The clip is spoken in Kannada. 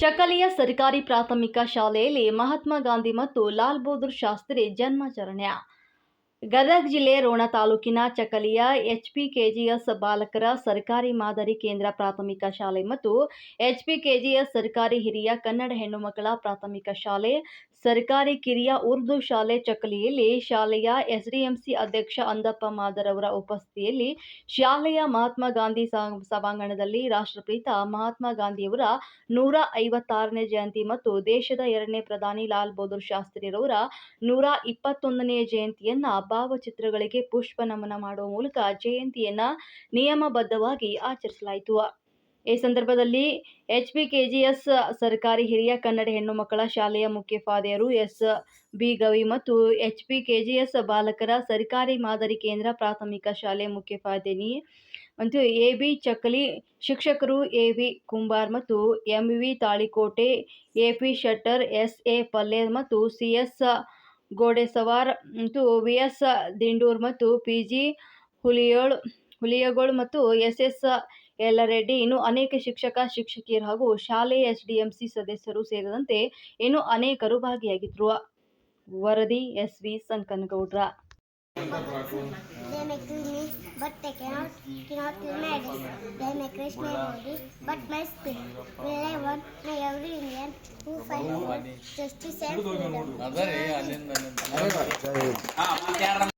ಚಕಲಿಯ ಸರ್ಕಾರಿ ಪ್ರಾಥಮಿಕ ಶಾಲೆಯಲ್ಲಿ ಮಹಾತ್ಮ ಗಾಂಧಿ ಮತ್ತು ಲಾಲ್ ಬಹದ್ದೂರ್ ಶಾಸ್ತ್ರಿ ಜನ್ಮಾಚರಣೆ ಗದಗ ಜಿಲ್ಲೆ ರೋಣ ತಾಲೂಕಿನ ಚಕಲಿಯ ಎಚ್ಪಿಕೆಜಿಎಸ್ ಬಾಲಕರ ಸರ್ಕಾರಿ ಮಾದರಿ ಕೇಂದ್ರ ಪ್ರಾಥಮಿಕ ಶಾಲೆ ಮತ್ತು ಎಚ್ಪಿಕೆಜಿಎಸ್ ಸರ್ಕಾರಿ ಹಿರಿಯ ಕನ್ನಡ ಹೆಣ್ಣು ಮಕ್ಕಳ ಪ್ರಾಥಮಿಕ ಶಾಲೆ, ಸರ್ಕಾರಿ ಕಿರಿಯ ಉರ್ದು ಶಾಲೆ ಚಕಲಿಯಲ್ಲಿ ಶಾಲೆಯ ಎಸ್ಡಿಎಂಸಿ ಅಧ್ಯಕ್ಷ ಅಂದಪ್ಪ ಮಾದರ್ ಅವರ ಉಪಸ್ಥಿತಿಯಲ್ಲಿ ಶಾಲೆಯ ಮಹಾತ್ಮ ಗಾಂಧಿ ಸಭಾಂಗಣದಲ್ಲಿ ರಾಷ್ಟ್ರಪಿತ ಮಹಾತ್ಮ ಗಾಂಧಿಯವರ ನೂರ ಐವತ್ತಾರನೇ ಜಯಂತಿ ಮತ್ತು ದೇಶದ ಎರಡನೇ ಪ್ರಧಾನಿ ಲಾಲ್ ಬಹದ್ದೂರ್ ಶಾಸ್ತ್ರಿರವರ ನೂರ ಇಪ್ಪತ್ತೊಂದನೇ ಜಯಂತಿಯನ್ನ ಭಾವಚಿತ್ರಗಳಿಗೆ ಪುಷ್ಪ ನಮನ ಮಾಡುವ ಮೂಲಕ ಜಯಂತಿಯನ್ನ ನಿಯಮಬದ್ಧವಾಗಿ ಆಚರಿಸಲಾಯಿತು. ಈ ಸಂದರ್ಭದಲ್ಲಿ ಎಚ್ ಪಿ ಕೆಜಿಎಸ್ ಸರ್ಕಾರಿ ಹಿರಿಯ ಕನ್ನಡ ಹೆಣ್ಣು ಮಕ್ಕಳ ಶಾಲೆಯ ಮುಖ್ಯೋಪಾಧ್ಯಾಯರು ಎಸ್. ಬಿ. ಗವಿ ಮತ್ತು ಎಚ್ ಪಿ ಕೆಜಿಎಸ್ ಬಾಲಕರ ಸರ್ಕಾರಿ ಮಾದರಿ ಕೇಂದ್ರ ಪ್ರಾಥಮಿಕ ಶಾಲೆ ಮುಖ್ಯೋಪಾಧ್ಯಾಯಿನಿ ಮತ್ತು ಎ ಬಿ ಚಕ್ಕಲಿ, ಶಿಕ್ಷಕರು ಎ ವಿ ಕುಂಬಾರ್ ಮತ್ತು M V Talikote A P Shettar S A Palle ಮತ್ತು ಸಿ ಎಸ್ ಗೋಡೆಸವಾರ್ ಮತ್ತು ವಿ ಎಸ್ ದಿಂಡೂರ್ ಮತ್ತು ಪಿ ಜಿ ಹುಲಿಯೋಳ್, ಹುಲಿಯಗೋಳ್ ಮತ್ತು ಎಸ್ ಎಸ್ ಯಲ್ಲರೆಡ್ಡಿ ಇನ್ನು ಅನೇಕ ಶಿಕ್ಷಕ, ಶಿಕ್ಷಕಿಯರು ಹಾಗೂ ಶಾಲೆಯ ಸಿ ಸದಸ್ಯರು ಸೇರಿದಂತೆ ಇನ್ನು ಅನೇಕರು ಭಾಗಿಯಾಗಿದ್ರು. ವರದಿ ಎಸ್. ವಿ. ಸಂಕನಗೌಡ್ರ. ಇದು ಫೈಲ್ ಸಿಸ್ಟು ಅಲ್ಲಿಂದ